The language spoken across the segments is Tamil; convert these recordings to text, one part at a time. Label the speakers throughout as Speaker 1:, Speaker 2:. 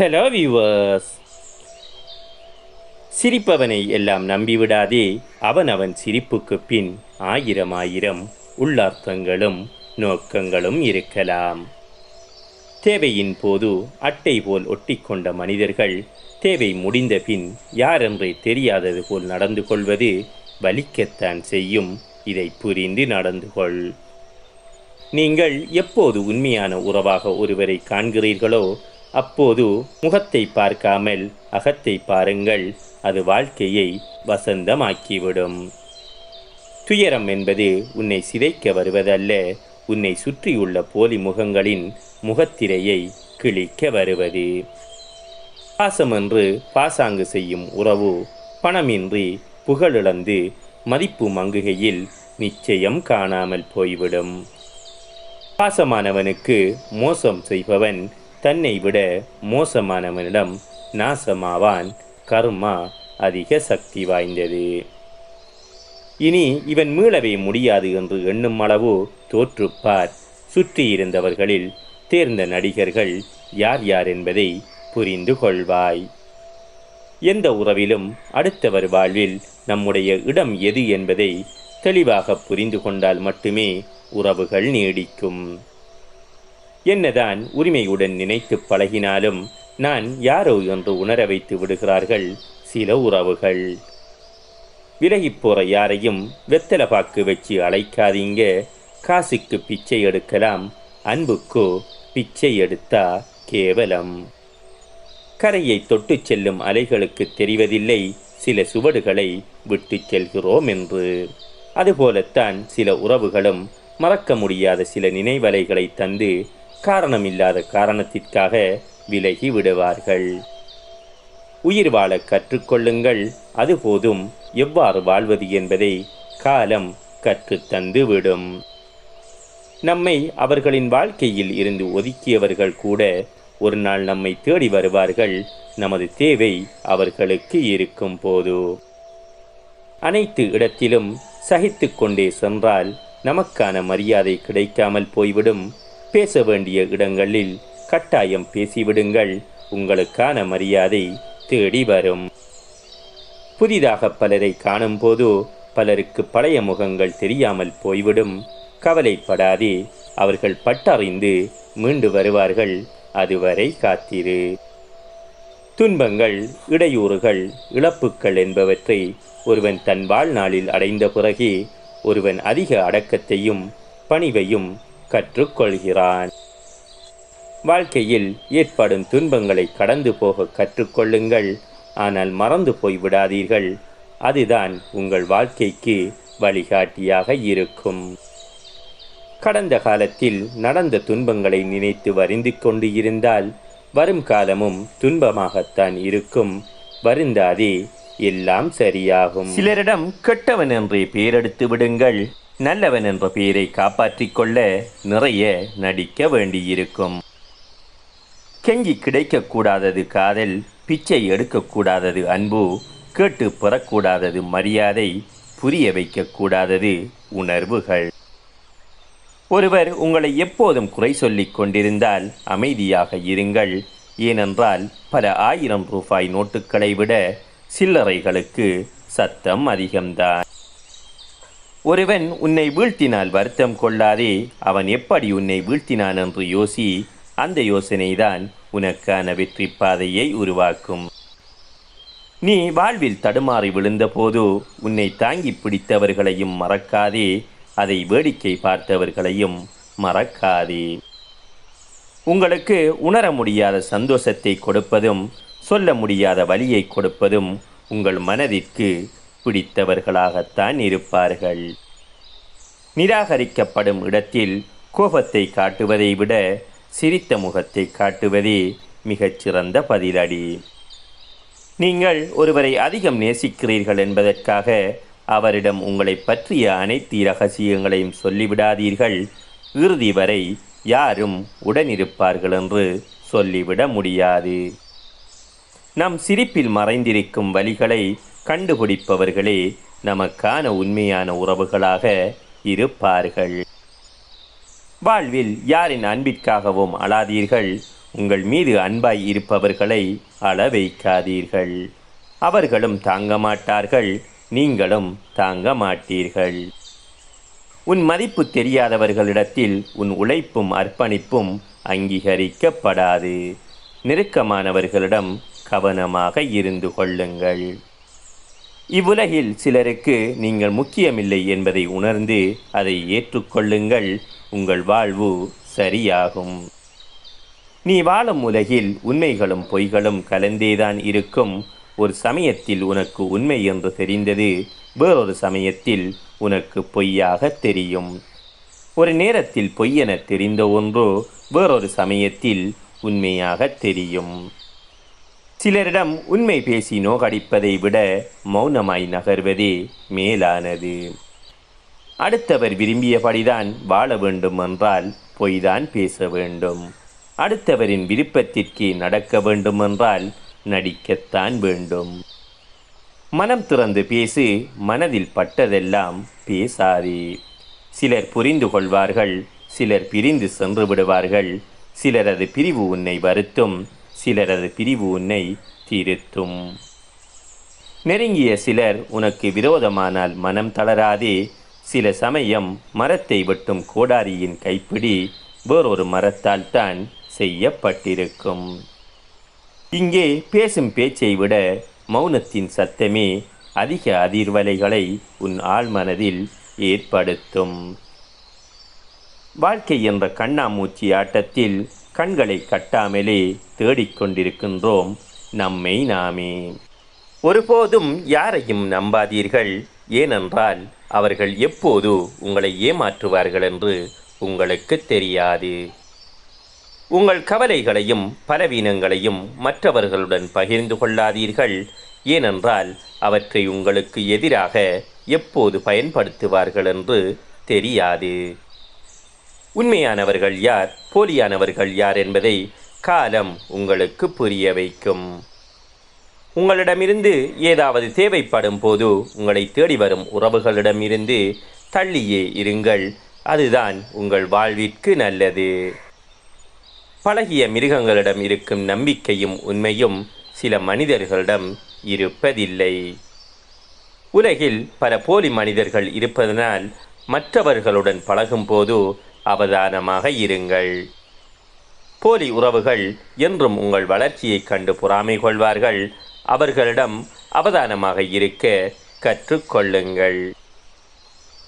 Speaker 1: ஹலோ வியூவர்ஸ் சிரிப்பவனை எல்லாம் நம்பிவிடாதே. அவன் அவன் சிரிப்புக்கு பின் ஆயிரம் ஆயிரம் உள்ளார்த்தங்களும் நோக்கங்களும் இருக்கலாம். தேவையின் போது அட்டை போல் ஒட்டிக்கொண்ட மனிதர்கள் தேவை முடிந்த பின் யாரென்றே தெரியாதது போல் நடந்து கொள்வது வலிக்கத்தான் செய்யும். இதை புரிந்து நடந்து கொள். நீங்கள் எப்போது உண்மையான உறவாக ஒருவரை காண்கிறீர்களோ அப்போது முகத்தை பார்க்காமல் அகத்தை பாருங்கள். அது வாழ்க்கையை வசந்தமாக்கிவிடும். துயரம் என்பது உன்னை சிதைக்க வருவதல்ல. உன்னை சுற்றியுள்ள போலி முகங்களின் முகத்திரையை கிழிக்க வருவது. பாசமென்று பாசாங்கு செய்யும் உறவு பணமின்றி புகழிழந்து மதிப்பு மங்குகையில் நிச்சயம் காணாமல் போய்விடும். பாசமானவனுக்கு மோசம் செய்பவன் தன்னை விட மோசமானவனிடம் நாசமாவான் கர்மா அதிக சக்தி வாய்ந்தது. இனி இவன் மீளவே முடியாது என்று எண்ணும் அளவு தோற்றுப்பார். சுற்றியிருந்தவர்களில் தேர்ந்த நடிகர்கள் யார் யார் என்பதை புரிந்து கொள்வாய். எந்த உறவிலும் அடுத்தவர் வாழ்வில் நம்முடைய இடம் எது என்பதை தெளிவாக புரிந்து கொண்டால் மட்டுமே உறவுகள் நீடிக்கும். என்னதான் உரிமையுடன் நினைத்து பழகினாலும் நான் யாரோ என்று உணர வைத்து விடுகிறார்கள் சில உறவுகள். விலகிப்போற யாரையும் வெத்தலை பாக்கு வச்சு அழைக்காதீங்க. காசுக்கு பிச்சை எடுக்கலாம். அன்புக்கோ பிச்சை எடுத்தா கேவலம். கரையை தொட்டு செல்லும் அலைகளுக்கு தெரிவதில்லை. சில சுவடுகளை விட்டு செல்கிறோம் என்று. அதுபோலத்தான் சில உறவுகளும் மறக்க முடியாத சில நினைவலைகளை தந்து காரணமில்லாத காரணத்திற்காக விலகி விடுவார்கள். உயிர் வாழ கற்றுக்கொள்ளுங்கள் அது போதும். எவ்வாறு வாழ்வது என்பதை காலம் கற்றுத்தந்து விடும் நம்மை அவர்களின் வாழ்க்கையில் இருந்து ஒதுக்கியவர்கள் கூட ஒரு நாள் நம்மை தேடி வருவார்கள். நமது தேவை அவர்களுக்கு இருக்கும் போது. அனைத்து இடத்திலும் சகித்து கொண்டே சென்றால் நமக்கான மரியாதை கிடைக்காமல் போய்விடும். பேச வேண்டிய இடங்களில் கட்டாயம் பேசிவிடுங்கள். உங்களுக்கான மரியாதை தேடி வரும். புதிதாக பலரை காணும்போது பலருக்கு பழைய முகங்கள் தெரியாமல் போய்விடும். கவலைப்படாதே அவர்கள் பட்டறிந்து மீண்டு வருவார்கள். அதுவரை காத்திரு. துன்பங்கள் இடையூறுகள் இழப்புக்கள் என்பவற்றை ஒருவன் தன் வாழ்நாளில் அடைந்த பிறகே ஒருவன் அதிக அடக்கத்தையும் பணிவையும் கற்றுக்கொள்கிறான். வாழ்க்கையில் ஏற்படும் துன்பங்களை கடந்து போக கற்றுக்கொள்ளுங்கள். ஆனால் மறந்து போய் விடாதீர்கள். அதுதான் உங்கள் வாழ்க்கைக்கு வழிகாட்டியாக இருக்கும். கடந்த காலத்தில் நடந்த துன்பங்களை நினைத்து வரிந்து கொண்டு இருந்தால் வரும் காலமும் துன்பமாகத்தான் இருக்கும். வருந்தாதே எல்லாம் சரியாகும். சிலரிடம் கெட்டவன் என்றே பெயரெடுத்து விடுங்கள். நல்லவன் என்ற பெயரை காப்பாற்றிக் கொள்ள நிறைய நடிக்க வேண்டியிருக்கும். கெஞ்சி கிடைக்கக்கூடாதது காதல் பிச்சை எடுக்கக்கூடாதது அன்பு கேட்டு பெறக்கூடாதது மரியாதை புரிய வைக்கக்கூடாதது உணர்வுகள். ஒருவர் உங்களை எப்போதும் குறை சொல்லிக் கொண்டிருந்தால் அமைதியாக இருங்கள். ஏனென்றால் பல ஆயிரம் ரூபாய் நோட்டுகளை விட சில்லறைகளுக்கு சத்தம் அதிகம்தான். ஒருவன் உன்னை வீழ்த்தினால் வருத்தம் கொள்ளாதே. அவன் எப்படி உன்னை வீழ்த்தினான் என்று யோசி. அந்த யோசனைதான் உனக்கான வெற்றி பாதையை உருவாக்கும். நீ வாழ்வில் தடுமாறி விழுந்தபோது உன்னை தாங்கி பிடித்தவர்களையும் மறக்காதே. அதை வேடிக்கை பார்த்தவர்களையும் மறக்காதே. உங்களுக்கு உணர முடியாத சந்தோஷத்தை கொடுப்பதும் சொல்ல முடியாத வழியை கொடுப்பதும் உங்கள் மனதிற்கு பிடித்தவர்களாகத்தான் இருப்பார்கள். நிராகரிக்கப்படும் இடத்தில் கோபத்தை காட்டுவதை விட சிரித்த முகத்தை காட்டுவதே மிகச்சிறந்த பதிலடி. நீங்கள் ஒருவரை அதிகம் நேசிக்கிறீர்கள் என்பதற்காக அவரிடம் உங்களை பற்றிய அனைத்து ரகசியங்களையும் சொல்லிவிடாதீர்கள். இறுதி வரை யாரும் உடனிருப்பார்கள் என்று சொல்லிவிட முடியாது. நம் சிரிப்பில் மறைந்திருக்கும் வழிகளை கண்டுபிடிப்பவர்களே நமக்கான உண்மையான உறவுகளாக இருப்பார்கள். வாழ்வில் யாரின் அன்பிற்காகவும் அழாதீர்கள் உங்கள் மீது அன்பாய் இருப்பவர்களை அள வைக்காதீர்கள். அவர்களும் தாங்க மாட்டார்கள் நீங்களும் தாங்க மாட்டீர்கள். உன் மதிப்பு தெரியாதவர்களிடத்தில் உன் உழைப்பும் அர்ப்பணிப்பும் அங்கீகரிக்கப்படாது. நெருக்கமானவர்களிடம் கவனமாக இருந்து கொள்ளுங்கள். இவ்வுலகில் சிலருக்கு நீங்கள் முக்கியமில்லை என்பதை உணர்ந்து அதை ஏற்றுக்கொள்ளுங்கள். உங்கள் வாழ்வு சரியாகும். நீ வாழும் உலகில் உண்மைகளும் பொய்களும் கலந்தேதான் இருக்கும். ஒரு சமயத்தில் உனக்கு உண்மை என்று தெரிந்தது வேறொரு சமயத்தில் உனக்கு பொய்யாக தெரியும். ஒரு நேரத்தில் பொய்யென தெரிந்த ஒன்றோ வேறொரு சமயத்தில் உண்மையாக தெரியும். சிலரிடம் உண்மை பேசி நோகடிப்பதை விட மௌனமாய் நகர்வதே மேலானது. அடுத்தவர் விரும்பியபடிதான் வாழ வேண்டும் என்றால் பொய்தான் பேச வேண்டும். அடுத்தவரின் விருப்பத்திற்கு நடக்க வேண்டுமென்றால் நடிக்கத்தான் வேண்டும். மனம் திறந்து பேசு மனதில் பட்டதெல்லாம் பேசாதே. சிலர் புரிந்து கொள்வார்கள் சிலர் பிரிந்து சென்று விடுவார்கள் சிலரது பிரிவு உன்னை வருத்தும் சிலரது பிரிவு உன்னை தீர்த்தும். நெருங்கிய சிலர் உனக்கு விரோதமானால் மனம் தளராதே. சில சமயம் மரத்தை வெட்டும் கோடாரியின் கைப்பிடி வேறொரு மரத்தால் தான் செய்யப்பட்டிருக்கும். இங்கே பேசும் பேச்சை விட மௌனத்தின் சத்தமே அதிக அதிர்வலைகளை உன் ஆழ்மனதில் ஏற்படுத்தும். வாழ்க்கை என்ற கண்ணாமூச்சி ஆட்டத்தில் கண்களை கட்டாமலே தேடிக்கொண்டிருக்கின்றோம் நம்மை நாமே. ஒருபோதும் யாரையும் நம்பாதீர்கள். ஏனென்றால் அவர்கள் எப்போது உங்களை ஏமாற்றுவார்கள் என்று உங்களுக்கு தெரியாது. உங்கள் கவலைகளையும் பலவீனங்களையும் மற்றவர்களுடன் பகிர்ந்து கொள்ளாதீர்கள். ஏனென்றால் அவற்றை உங்களுக்கு எதிராக எப்போது பயன்படுத்துவார்கள் என்று தெரியாது. உண்மையானவர்கள் யார் போலியானவர்கள் யார் என்பதை காலம் உங்களுக்கு புரிய வைக்கும். உங்களிடமிருந்து ஏதாவது தேவைப்படும் போது உங்களை தேடி வரும் உறவுகளிடமிருந்து தள்ளியே இருங்கள். அதுதான் உங்கள் வாழ்விற்கு நல்லது. பழகிய மிருகங்களிடம் இருக்கும் நம்பிக்கையும் உண்மையும் சில மனிதர்களிடம் இருப்பதில்லை. உலகில் பல போலி மனிதர்கள் இருப்பதனால் மற்றவர்களுடன் பழகும்போது அவதானமாக இருங்கள். போலி உறவுகள் என்றும் உங்கள் வளர்ச்சியைக் கண்டு பொறாமை கொள்வார்கள். அவர்களிடம் அவதானமாக இருக்க கற்றுக்கொள்ளுங்கள்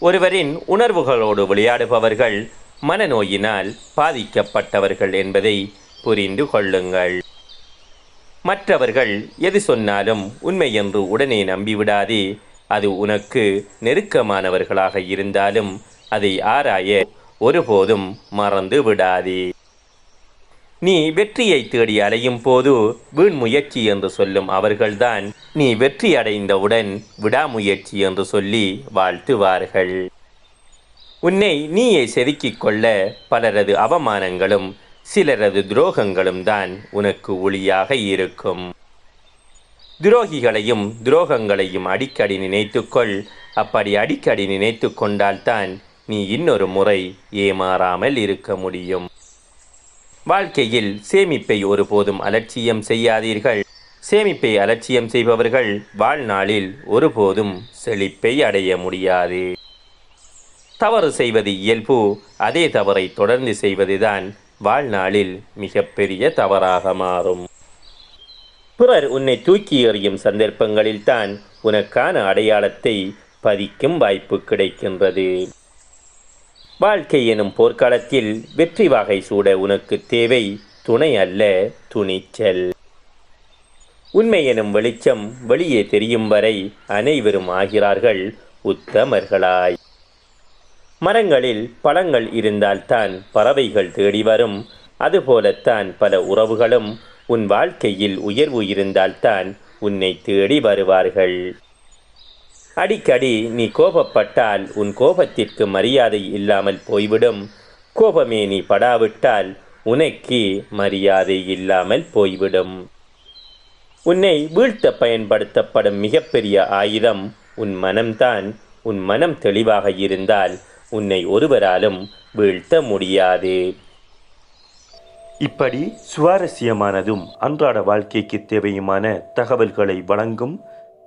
Speaker 1: ஒருவரின் உணர்வுகளோடு விளையாடுபவர்கள் மனநோயினால் பாதிக்கப்பட்டவர்கள் என்பதை புரிந்து கொள்ளுங்கள். மற்றவர்கள் எது சொன்னாலும் உண்மை என்று உடனே நம்பிவிடாதே. அது உனக்கு நெருக்கமானவர்களாக இருந்தாலும் அதை ஆராய ஒருபோதும் மறந்து விடாதே. நீ வெற்றியை தேடி அலையும் போது வீண் முயற்சி என்று சொல்லும் அவர்கள்தான் நீ வெற்றி அடைந்தவுடன் விடாமுயற்சி என்று சொல்லி வாழ்த்துவார்கள். உன்னை நீயே செதுக்கிக் கொள்ள பலரது அவமானங்களும் சிலரது துரோகங்களும் தான் உனக்கு ஒளியாக இருக்கும். துரோகிகளையும் துரோகங்களையும் அடிக்கடி நினைத்துக்கொள். அப்படி அடிக்கடி நினைத்து கொண்டால்தான் நீ இன்னொரு முறை ஏமாறாமல் இருக்க முடியும். வாழ்க்கையில் சேமிப்பை ஒருபோதும் அலட்சியம் செய்யாதீர்கள். சேமிப்பை அலட்சியம் செய்பவர்கள் வாழ்நாளில் ஒருபோதும் செழிப்பை அடைய முடியாது. தவறு செய்வது இயல்பு அதே தவறை தொடர்ந்து செய்வதுதான் வாழ்நாளில் மிகப்பெரிய தவறாக மாறும். பிறர் உன்னை தூக்கி எறியும் சந்தர்ப்பங்களில்தான் உனக்கான அடையாளத்தை பதிக்கும் வாய்ப்பு கிடைக்கின்றது. வாழ்க்கை எனும் போர்க்களத்தில் வெற்றி வாகை சூட உனக்கு தேவை துணை அல்ல துணிச்சல். உண்மை எனும் வெளிச்சம் வெளியே தெரியும் வரை அனைவரும் ஆகிறார்கள் உத்தமர்களாய். மரங்களில் பழங்கள் இருந்தால்தான் பறவைகள் தேடி வரும். அதுபோலத்தான் பல உறவுகளும் உன் வாழ்க்கையில் உயர்வு இருந்தால்தான் உன்னை தேடி வருவார்கள். அடிக்கடி நீ கோபப்பட்டால் உன் கோபத்திற்கு மரியாதை இல்லாமல் போய்விடும். கோபமே நீ படாவிட்டால் உனக்கு மரியாதை இல்லாமல் போய்விடும். உன்னை வீழ்த்த பயன்படுத்தப்படும் மிகப்பெரிய ஆயுதம் உன் மனம்தான். உன் மனம் தெளிவாக இருந்தால் உன்னை ஒருவராலும் வீழ்த்த முடியாது. இப்படி சுவாரஸ்யமானதும் அன்றாட வாழ்க்கைக்கு தேவையுமான தகவல்களை வழங்கும்